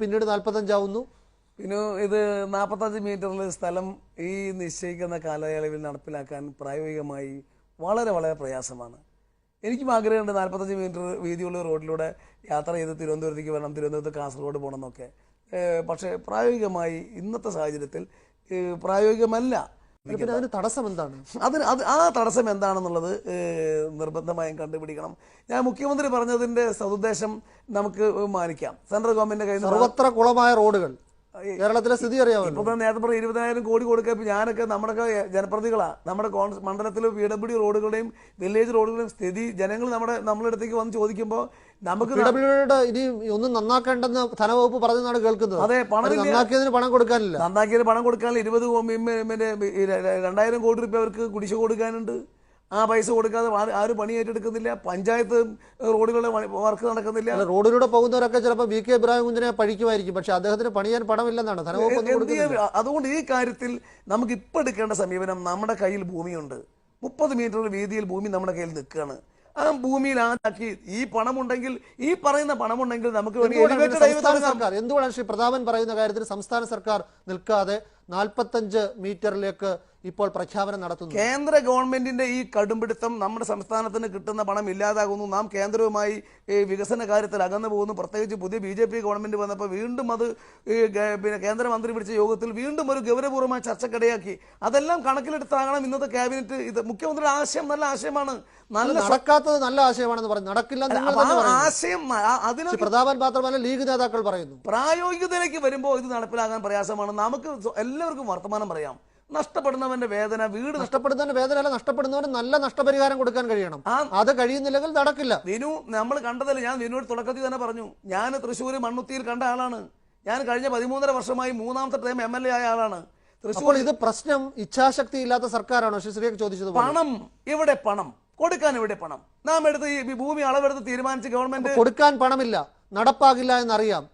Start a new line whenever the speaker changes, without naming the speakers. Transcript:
പിന്നീട് നാൽപ്പത്തഞ്ചാവുന്നു
പിന്നെ ഇത് നാൽപ്പത്തഞ്ച് മീറ്ററിൽ സ്ഥലം ഈ നിശ്ചയിക്കുന്ന കാലയളവിൽ നടപ്പിലാക്കാൻ പ്രായോഗികമായി വളരെ വളരെ പ്രയാസമാണ്. എനിക്കും ആഗ്രഹമുണ്ട് നാൽപ്പത്തഞ്ച് മീറ്റർ വീതിയുള്ള റോഡിലൂടെ യാത്ര ചെയ്ത് തിരുവനന്തപുരത്തേക്ക് വരണം തിരുവനന്തപുരത്ത് കാസർഗോഡ് പോകണം എന്നൊക്കെ. പക്ഷേ പ്രായോഗികമായി ഇന്നത്തെ സാഹചര്യത്തിൽ പ്രായോഗികമല്ല.
അതിന് എന്താണ്?
അത് ആ തടസ്സം എന്താണെന്നുള്ളത് നിർബന്ധമായും കണ്ടുപിടിക്കണം. ഞാൻ മുഖ്യമന്ത്രി പറഞ്ഞതിന്റെ സതുദ്ദേശം നമുക്ക് മാനിക്കാം. സെൻട്രൽ ഗവൺമെന്റിന്റെ കയ്യിൽ
സർവത്ര കുളമായ റോഡുകൾ. കേരളത്തിലെ സ്ഥിതി അറിയാമല്ലോ.
ഇപ്പൊ നേരത്തെ പറഞ്ഞ ഇരുപതിനായിരം കോടി കൊടുക്കുക ഇപ്പൊ ഞാനൊക്കെ നമ്മുടെ ജനപ്രതികളാ നമ്മുടെ കോൺഗ്രസ് മണ്ഡലത്തിലെ പി ഡബ്ല്യു റോഡുകളുടെയും വില്ലേജ് റോഡുകളുടെയും സ്ഥിതി ജനങ്ങൾ നമ്മുടെ നമ്മുടെ അടുത്തേക്ക് വന്ന് ചോദിക്കുമ്പോൾ നമുക്ക്
ഇനി ഒന്നും നന്നാക്കേണ്ടെന്ന് ധനവകുപ്പ് പറഞ്ഞെന്നാണ് കേൾക്കുന്നത്.
അതെ, പണം.
നന്നാക്കിയതിന് പണം കൊടുക്കാനില്ല.
നന്നാക്കിയതിന് പണം കൊടുക്കാനില്ല. ഇരുപത് രണ്ടായിരം കോടി രൂപ അവർക്ക് കുടിശ്ശിക കൊടുക്കാനുണ്ട്. ആ പൈസ കൊടുക്കാതെ ആരും പണി ഏറ്റെടുക്കുന്നില്ല. പഞ്ചായത്ത് റോഡുകളുടെ വർക്ക് നടക്കുന്നില്ല.
റോഡിലൂടെ പോകുന്നവരൊക്കെ ചിലപ്പോൾ വി കെ ഇബ്രാഹിം കുഞ്ഞിനെ പഴിക്കുമായിരിക്കും പക്ഷെ അദ്ദേഹത്തിന് പണിയാൻ പണമില്ലെന്നാണ്
അതുകൊണ്ട് ഈ കാര്യത്തിൽ നമുക്ക് ഇപ്പം എടുക്കേണ്ട സമീപനം നമ്മുടെ കയ്യിൽ ഭൂമിയുണ്ട്. മുപ്പത് മീറ്റർ വീതിയിൽ ഭൂമി നമ്മുടെ കയ്യിൽ നിൽക്കുകയാണ് ആ ഭൂമിയിൽ ആക്കി ഈ പണമുണ്ടെങ്കിൽ ഈ പറയുന്ന പണമുണ്ടെങ്കിൽ നമുക്ക്.
സർക്കാർ? എന്തുകൊണ്ടാണ് ശ്രീ പ്രതാപൻ പറയുന്ന കാര്യത്തിൽ സംസ്ഥാന സർക്കാർ നിൽക്കാതെ നാൽപ്പത്തഞ്ച് മീറ്ററിലേക്ക് ഇപ്പോൾ പ്രഖ്യാപനം നടത്തുന്നു.
കേന്ദ്ര ഗവൺമെന്റിന്റെ ഈ കടുംപിടുത്തം നമ്മുടെ സംസ്ഥാനത്തിന് കിട്ടുന്ന പണം ഇല്ലാതാകുന്നു. നാം കേന്ദ്രവുമായി ഈ വികസന കാര്യത്തിൽ അകന്നു പോകുന്നു. പ്രത്യേകിച്ച് പുതിയ ബി ജെ പി ഗവൺമെന്റ് വന്നപ്പോൾ വീണ്ടും അത് പിന്നെ കേന്ദ്രമന്ത്രി പിടിച്ച യോഗത്തിൽ വീണ്ടും ഒരു ഗൗരവപൂർവമായ ചർച്ചക്കിടയാക്കി. അതെല്ലാം കണക്കിലെടുത്താകണം ഇന്നത്തെ ക്യാബിനറ്റ്. ഇത് മുഖ്യമന്ത്രിയുടെ ആശയം നല്ല ആശയമാണ്. നല്ല
നടക്കാത്തത് നല്ല ആശയമാണെന്ന് പറഞ്ഞു. നടക്കില്ല
ആശയം
അതിന് പ്രതാപൻ മാത്രമല്ല ലീഗ് നേതാക്കൾ പറയുന്നു.
പ്രായോഗികതയിലേക്ക് വരുമ്പോൾ ഇത് നടപ്പിലാകാൻ പ്രയാസമാണ്. നമുക്ക് എല്ലാവർക്കും വർത്തമാനം പറയാം. നഷ്ടപ്പെടുന്നവന്റെ വേദന വീട് നഷ്ടപ്പെടുന്നവന്റെ
വേദന അല്ല നഷ്ടപ്പെടുന്നവന് നല്ല നഷ്ടപരിഹാരം കൊടുക്കാൻ കഴിയണം.
ആ
അത് കഴിയുന്നില്ലെങ്കിൽ നടക്കില്ല.
വിനു നമ്മൾ കണ്ടതല്ല ഞാൻ വിനുവിന്റെ തുടക്കത്തിൽ തന്നെ പറഞ്ഞു ഞാൻ തൃശ്ശൂർ മണ്ണുത്തിയിൽ കണ്ട ആളാണ്. ഞാൻ കഴിഞ്ഞ പതിമൂന്നര വർഷമായി മൂന്നാമത്തെ ടൈം എം എൽ എ ആയ ആളാണ്. തൃശ്ശൂർ
ഇത് പ്രശ്നം ഇച്ഛാശക്തി ഇല്ലാത്ത സർക്കാരാണോ? ശ്രീ ചോദിച്ചത്
പണം ഇവിടെ പണം കൊടുക്കാൻ ഇവിടെ പണം. നാം എടുത്ത് ഈ ഭൂമി അളവെടുത്ത് തീരുമാനിച്ച് ഗവൺമെന്റ്
കൊടുക്കാൻ പണമില്ല നടപ്പാകില്ല എന്നറിയാം.